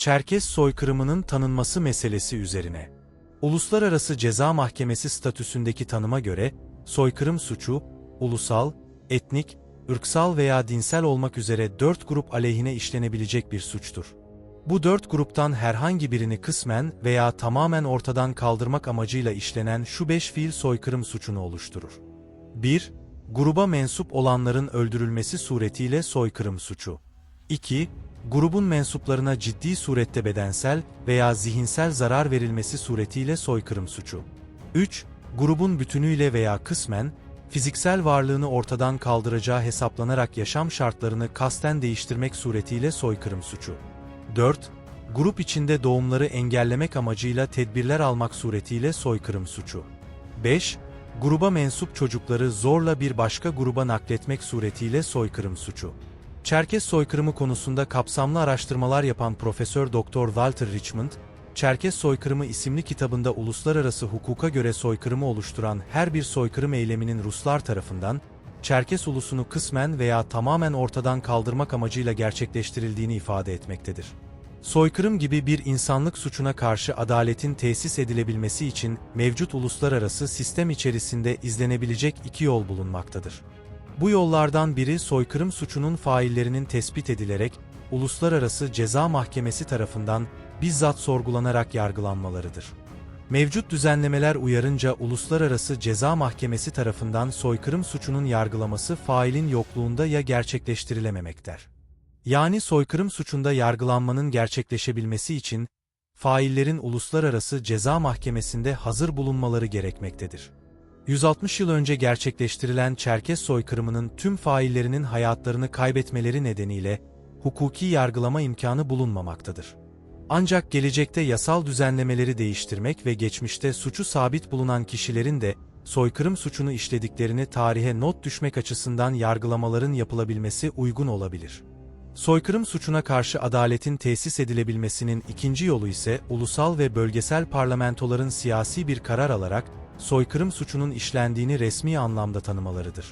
Çerkes soykırımının tanınması meselesi üzerine. Uluslararası Ceza Mahkemesi statüsündeki tanıma göre, soykırım suçu, ulusal, etnik, ırksal veya dinsel olmak üzere dört grup aleyhine işlenebilecek bir suçtur. Bu dört gruptan herhangi birini kısmen veya tamamen ortadan kaldırmak amacıyla işlenen şu beş fiil soykırım suçunu oluşturur. 1. Gruba mensup olanların öldürülmesi suretiyle soykırım suçu. 2. Grubun mensuplarına ciddi surette bedensel veya zihinsel zarar verilmesi suretiyle soykırım suçu. 3. Grubun bütünüyle veya kısmen, fiziksel varlığını ortadan kaldıracağı hesaplanarak yaşam şartlarını kasten değiştirmek suretiyle soykırım suçu. 4. Grup içinde doğumları engellemek amacıyla tedbirler almak suretiyle soykırım suçu. 5. Gruba mensup çocukları zorla bir başka gruba nakletmek suretiyle soykırım suçu. Çerkes soykırımı konusunda kapsamlı araştırmalar yapan Profesör Doktor Walter Richmond, Çerkes Soykırımı isimli kitabında uluslararası hukuka göre soykırımı oluşturan her bir soykırım eyleminin Ruslar tarafından, Çerkes ulusunu kısmen veya tamamen ortadan kaldırmak amacıyla gerçekleştirildiğini ifade etmektedir. Soykırım gibi bir insanlık suçuna karşı adaletin tesis edilebilmesi için mevcut uluslararası sistem içerisinde izlenebilecek iki yol bulunmaktadır. Bu yollardan biri soykırım suçunun faillerinin tespit edilerek, Uluslararası Ceza Mahkemesi tarafından bizzat sorgulanarak yargılanmalarıdır. Mevcut düzenlemeler uyarınca Uluslararası Ceza Mahkemesi tarafından soykırım suçunun yargılaması failin yokluğunda ya gerçekleştirilememektedir. Yani soykırım suçunda yargılanmanın gerçekleşebilmesi için, faillerin Uluslararası Ceza Mahkemesi'nde hazır bulunmaları gerekmektedir. 160 yıl önce gerçekleştirilen Çerkes soykırımının tüm faillerinin hayatlarını kaybetmeleri nedeniyle, hukuki yargılama imkanı bulunmamaktadır. Ancak gelecekte yasal düzenlemeleri değiştirmek ve geçmişte suçu sabit bulunan kişilerin de soykırım suçunu işlediklerini tarihe not düşmek açısından yargılamaların yapılabilmesi uygun olabilir. Soykırım suçuna karşı adaletin tesis edilebilmesinin ikinci yolu ise ulusal ve bölgesel parlamentoların siyasi bir karar alarak soykırım suçunun işlendiğini resmi anlamda tanımalarıdır.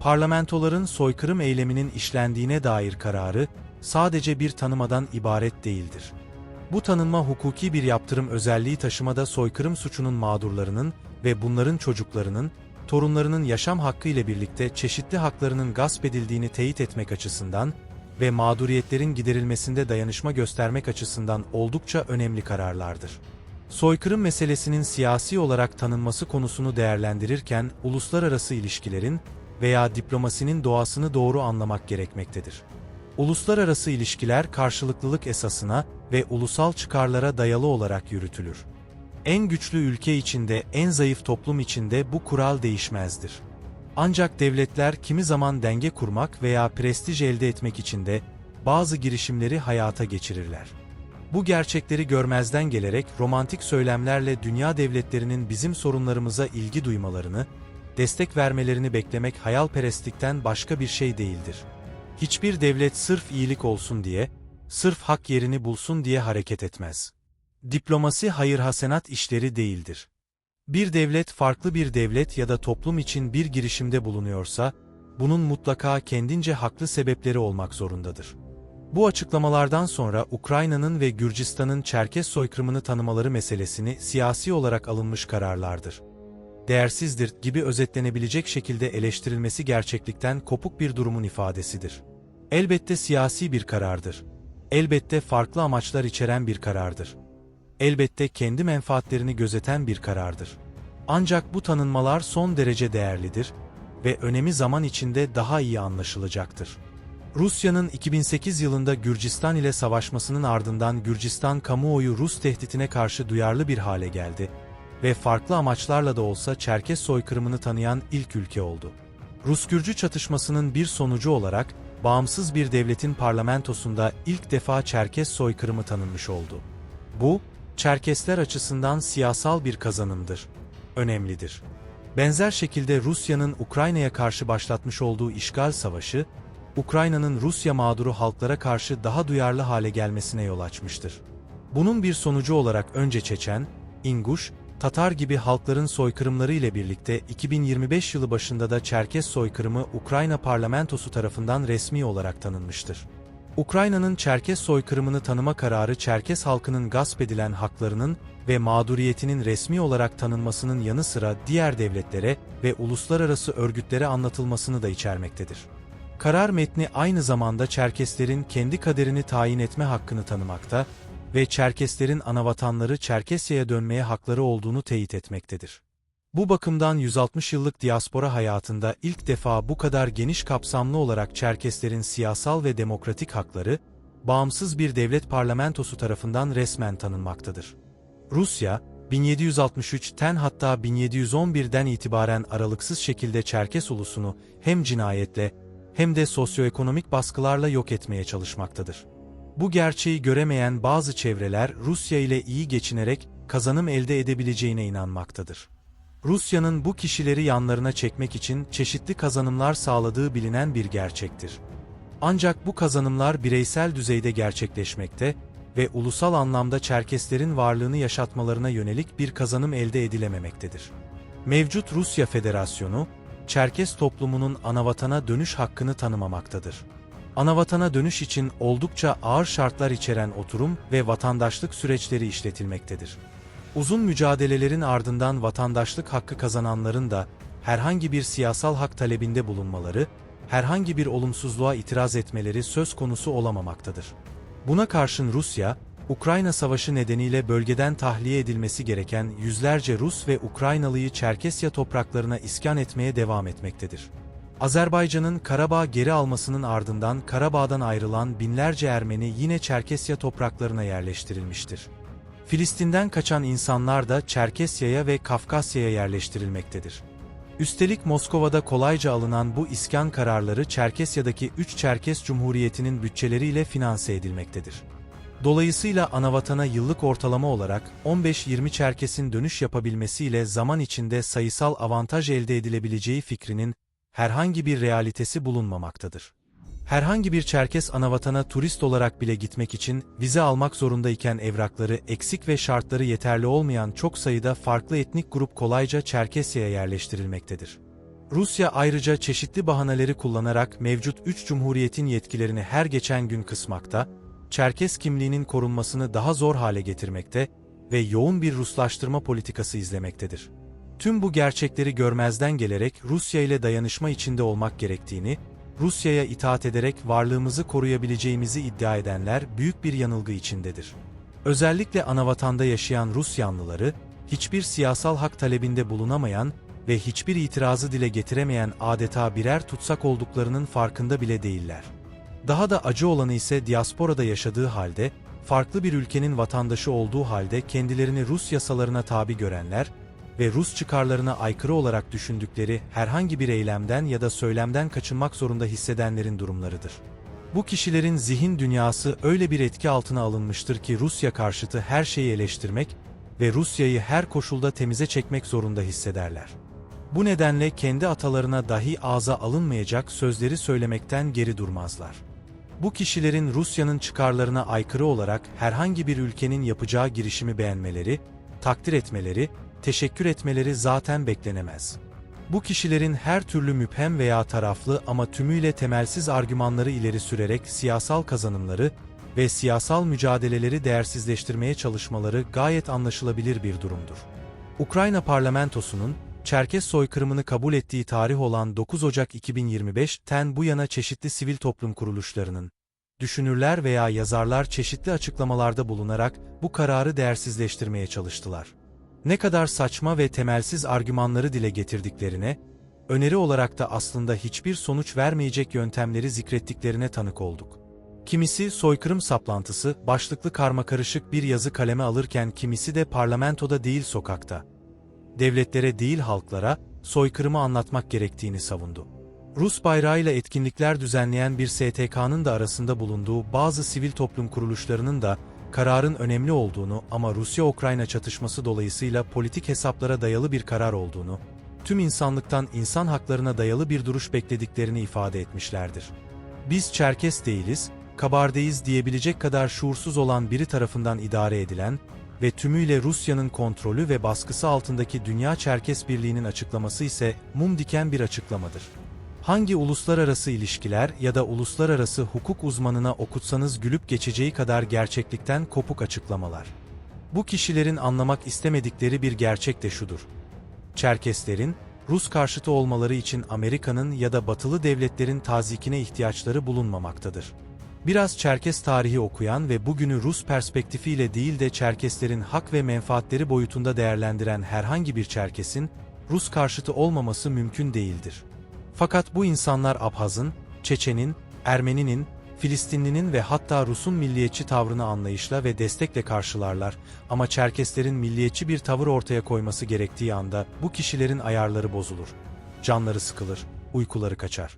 Parlamentoların soykırım eyleminin işlendiğine dair kararı sadece bir tanımadan ibaret değildir. Bu tanınma hukuki bir yaptırım özelliği taşımada soykırım suçunun mağdurlarının ve bunların çocuklarının, torunlarının yaşam hakkı ile birlikte çeşitli haklarının gasp edildiğini teyit etmek açısından ve mağduriyetlerin giderilmesinde dayanışma göstermek açısından oldukça önemli kararlardır. Soykırım meselesinin siyasi olarak tanınması konusunu değerlendirirken uluslararası ilişkilerin veya diplomasinin doğasını doğru anlamak gerekmektedir. Uluslararası ilişkiler karşılıklılık esasına ve ulusal çıkarlara dayalı olarak yürütülür. En güçlü ülke içinde, en zayıf toplum içinde bu kural değişmezdir. Ancak devletler kimi zaman denge kurmak veya prestij elde etmek için de bazı girişimleri hayata geçirirler. Bu gerçekleri görmezden gelerek romantik söylemlerle dünya devletlerinin bizim sorunlarımıza ilgi duymalarını, destek vermelerini beklemek hayalperestlikten başka bir şey değildir. Hiçbir devlet sırf iyilik olsun diye, sırf hak yerini bulsun diye hareket etmez. Diplomasi hayır hasenat işleri değildir. Bir devlet farklı bir devlet ya da toplum için bir girişimde bulunuyorsa, bunun mutlaka kendince haklı sebepleri olmak zorundadır. Bu açıklamalardan sonra Ukrayna'nın ve Gürcistan'ın Çerkes soykırımını tanımaları meselesini siyasi olarak alınmış kararlardır. Değersizdir gibi özetlenebilecek şekilde eleştirilmesi gerçeklikten kopuk bir durumun ifadesidir. Elbette siyasi bir karardır. Elbette farklı amaçlar içeren bir karardır. Elbette kendi menfaatlerini gözeten bir karardır. Ancak bu tanınmalar son derece değerlidir ve önemi zaman içinde daha iyi anlaşılacaktır. Rusya'nın 2008 yılında Gürcistan ile savaşmasının ardından Gürcistan kamuoyu Rus tehditine karşı duyarlı bir hale geldi ve farklı amaçlarla da olsa Çerkes soykırımını tanıyan ilk ülke oldu. Rus-Gürcü çatışmasının bir sonucu olarak bağımsız bir devletin parlamentosunda ilk defa Çerkes soykırımı tanınmış oldu. Bu, Çerkesler açısından siyasal bir kazanımdır. Önemlidir. Benzer şekilde Rusya'nın Ukrayna'ya karşı başlatmış olduğu işgal savaşı, Ukrayna'nın Rusya mağduru halklara karşı daha duyarlı hale gelmesine yol açmıştır. Bunun bir sonucu olarak önce Çeçen, İnguş, Tatar gibi halkların soykırımları ile birlikte 2025 yılı başında da Çerkes soykırımı Ukrayna parlamentosu tarafından resmi olarak tanınmıştır. Ukrayna'nın Çerkes soykırımını tanıma kararı Çerkes halkının gasp edilen haklarının ve mağduriyetinin resmi olarak tanınmasının yanı sıra diğer devletlere ve uluslararası örgütlere anlatılmasını da içermektedir. Karar metni aynı zamanda Çerkeslerin kendi kaderini tayin etme hakkını tanımakta ve Çerkeslerin anavatanları Çerkesya'ya dönmeye hakları olduğunu teyit etmektedir. Bu bakımdan 160 yıllık diaspora hayatında ilk defa bu kadar geniş kapsamlı olarak Çerkeslerin siyasal ve demokratik hakları, bağımsız bir devlet parlamentosu tarafından resmen tanınmaktadır. Rusya, 1763'ten hatta 1711'den itibaren aralıksız şekilde Çerkes ulusunu hem cinayetle hem de sosyoekonomik baskılarla yok etmeye çalışmaktadır. Bu gerçeği göremeyen bazı çevreler Rusya ile iyi geçinerek kazanım elde edebileceğine inanmaktadır. Rusya'nın bu kişileri yanlarına çekmek için çeşitli kazanımlar sağladığı bilinen bir gerçektir. Ancak bu kazanımlar bireysel düzeyde gerçekleşmekte ve ulusal anlamda Çerkeslerin varlığını yaşatmalarına yönelik bir kazanım elde edilememektedir. Mevcut Rusya Federasyonu, Çerkes toplumunun anavatana dönüş hakkını tanımamaktadır. Anavatana dönüş için oldukça ağır şartlar içeren oturum ve vatandaşlık süreçleri işletilmektedir. Uzun mücadelelerin ardından vatandaşlık hakkı kazananların da herhangi bir siyasal hak talebinde bulunmaları, herhangi bir olumsuzluğa itiraz etmeleri söz konusu olamamaktadır. Buna karşın Rusya, Ukrayna Savaşı nedeniyle bölgeden tahliye edilmesi gereken yüzlerce Rus ve Ukraynalıyı Çerkesya topraklarına iskan etmeye devam etmektedir. Azerbaycan'ın Karabağ geri almasının ardından Karabağ'dan ayrılan binlerce Ermeni yine Çerkesya topraklarına yerleştirilmiştir. Filistin'den kaçan insanlar da Çerkesya'ya ve Kafkasya'ya yerleştirilmektedir. Üstelik Moskova'da kolayca alınan bu iskan kararları Çerkesya'daki 3 Çerkes Cumhuriyeti'nin bütçeleriyle finanse edilmektedir. Dolayısıyla anavatana yıllık ortalama olarak 15-20 Çerkes'in dönüş yapabilmesiyle zaman içinde sayısal avantaj elde edilebileceği fikrinin herhangi bir realitesi bulunmamaktadır. Herhangi bir Çerkes anavatana turist olarak bile gitmek için vize almak zorundayken evrakları eksik ve şartları yeterli olmayan çok sayıda farklı etnik grup kolayca Çerkesya'ya yerleştirilmektedir. Rusya ayrıca çeşitli bahaneleri kullanarak mevcut 3 cumhuriyetin yetkilerini her geçen gün kısmakta, Çerkes kimliğinin korunmasını daha zor hale getirmekte ve yoğun bir Ruslaştırma politikası izlemektedir. Tüm bu gerçekleri görmezden gelerek Rusya ile dayanışma içinde olmak gerektiğini, Rusya'ya itaat ederek varlığımızı koruyabileceğimizi iddia edenler büyük bir yanılgı içindedir. Özellikle anavatanda yaşayan Rus yanlıları, hiçbir siyasal hak talebinde bulunamayan ve hiçbir itirazı dile getiremeyen adeta birer tutsak olduklarının farkında bile değiller. Daha da acı olanı ise diasporada yaşadığı halde, farklı bir ülkenin vatandaşı olduğu halde kendilerini Rus yasalarına tabi görenler, ve Rus çıkarlarına aykırı olarak düşündükleri herhangi bir eylemden ya da söylemden kaçınmak zorunda hissedenlerin durumlarıdır. Bu kişilerin zihin dünyası öyle bir etki altına alınmıştır ki Rusya karşıtı her şeyi eleştirmek ve Rusya'yı her koşulda temize çekmek zorunda hissederler. Bu nedenle kendi atalarına dahi ağza alınmayacak sözleri söylemekten geri durmazlar. Bu kişilerin Rusya'nın çıkarlarına aykırı olarak herhangi bir ülkenin yapacağı girişimi beğenmeleri, takdir etmeleri teşekkür etmeleri zaten beklenemez. Bu kişilerin her türlü müphem veya taraflı ama tümüyle temelsiz argümanları ileri sürerek siyasal kazanımları ve siyasal mücadeleleri değersizleştirmeye çalışmaları gayet anlaşılabilir bir durumdur. Ukrayna parlamentosunun, Çerkes soykırımını kabul ettiği tarih olan 9 Ocak 2025'ten bu yana çeşitli sivil toplum kuruluşlarının, düşünürler veya yazarlar çeşitli açıklamalarda bulunarak bu kararı değersizleştirmeye çalıştılar ne kadar saçma ve temelsiz argümanları dile getirdiklerine, öneri olarak da aslında hiçbir sonuç vermeyecek yöntemleri zikrettiklerine tanık olduk. Kimisi soykırım saplantısı, başlıklı karmakarışık bir yazı kaleme alırken kimisi de parlamentoda değil sokakta. Devletlere değil halklara, soykırımı anlatmak gerektiğini savundu. Rus bayrağıyla etkinlikler düzenleyen bir STK'nın da arasında bulunduğu bazı sivil toplum kuruluşlarının da kararın önemli olduğunu ama Rusya-Ukrayna çatışması dolayısıyla politik hesaplara dayalı bir karar olduğunu, tüm insanlıktan insan haklarına dayalı bir duruş beklediklerini ifade etmişlerdir. Biz Çerkes değiliz, Kabardeyiz diyebilecek kadar şuursuz olan biri tarafından idare edilen ve tümüyle Rusya'nın kontrolü ve baskısı altındaki Dünya Çerkes Birliği'nin açıklaması ise mum diken bir açıklamadır. Hangi uluslararası ilişkiler ya da uluslararası hukuk uzmanına okutsanız gülüp geçeceği kadar gerçeklikten kopuk açıklamalar. Bu kişilerin anlamak istemedikleri bir gerçek de şudur. Çerkeslerin, Rus karşıtı olmaları için Amerika'nın ya da batılı devletlerin tazikine ihtiyaçları bulunmamaktadır. Biraz Çerkes tarihi okuyan ve bugünü Rus perspektifiyle değil de Çerkeslerin hak ve menfaatleri boyutunda değerlendiren herhangi bir Çerkesin, Rus karşıtı olmaması mümkün değildir. Fakat bu insanlar Abhaz'ın, Çeçen'in, Ermeninin, Filistinlinin ve hatta Rus'un milliyetçi tavrını anlayışla ve destekle karşılarlar ama Çerkeslerin milliyetçi bir tavır ortaya koyması gerektiği anda bu kişilerin ayarları bozulur. Canları sıkılır, uykuları kaçar.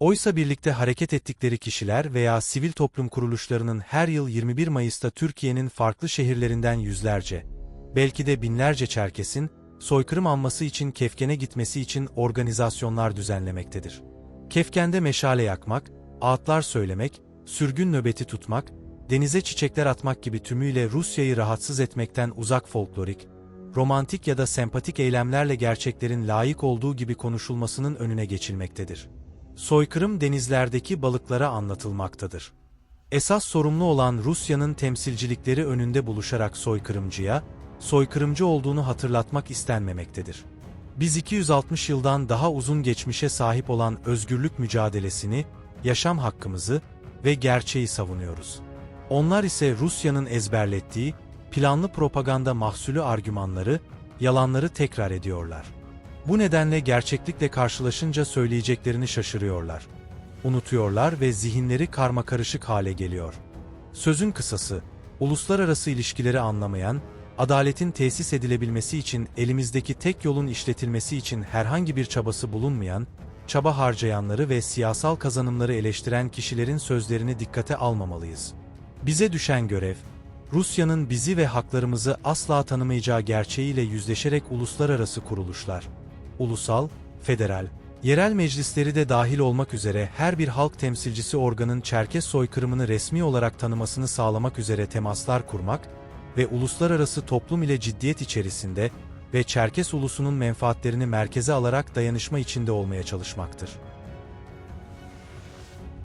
Oysa birlikte hareket ettikleri kişiler veya sivil toplum kuruluşlarının her yıl 21 Mayıs'ta Türkiye'nin farklı şehirlerinden yüzlerce, belki de binlerce Çerkes'in, soykırım anması için Kefken'e gitmesi için organizasyonlar düzenlemektedir. Kefken'de meşale yakmak, ağıtlar söylemek, sürgün nöbeti tutmak, denize çiçekler atmak gibi tümüyle Rusya'yı rahatsız etmekten uzak folklorik, romantik ya da sempatik eylemlerle gerçeklerin layık olduğu gibi konuşulmasının önüne geçilmektedir. Soykırım denizlerdeki balıklara anlatılmaktadır. Esas sorumlu olan Rusya'nın temsilcilikleri önünde buluşarak soykırımcıya, soykırımcı olduğunu hatırlatmak istenmemektedir. Biz 260 yıldan daha uzun geçmişe sahip olan özgürlük mücadelesini, yaşam hakkımızı ve gerçeği savunuyoruz. Onlar ise Rusya'nın ezberlettiği, planlı propaganda mahsulü argümanları, yalanları tekrar ediyorlar. Bu nedenle gerçeklikle karşılaşınca söyleyeceklerini şaşırıyorlar. Unutuyorlar ve zihinleri karmakarışık hale geliyor. Sözün kısası, uluslararası ilişkileri anlamayan, adaletin tesis edilebilmesi için elimizdeki tek yolun işletilmesi için herhangi bir çabası bulunmayan, çaba harcayanları ve siyasal kazanımları eleştiren kişilerin sözlerini dikkate almamalıyız. Bize düşen görev, Rusya'nın bizi ve haklarımızı asla tanımayacağı gerçeğiyle yüzleşerek uluslararası kuruluşlar, ulusal, federal, yerel meclisleri de dahil olmak üzere her bir halk temsilcisi organın Çerkes soykırımını resmi olarak tanımasını sağlamak üzere temaslar kurmak ve uluslararası toplum ile ciddiyet içerisinde ve Çerkes ulusunun menfaatlerini merkeze alarak dayanışma içinde olmaya çalışmaktır.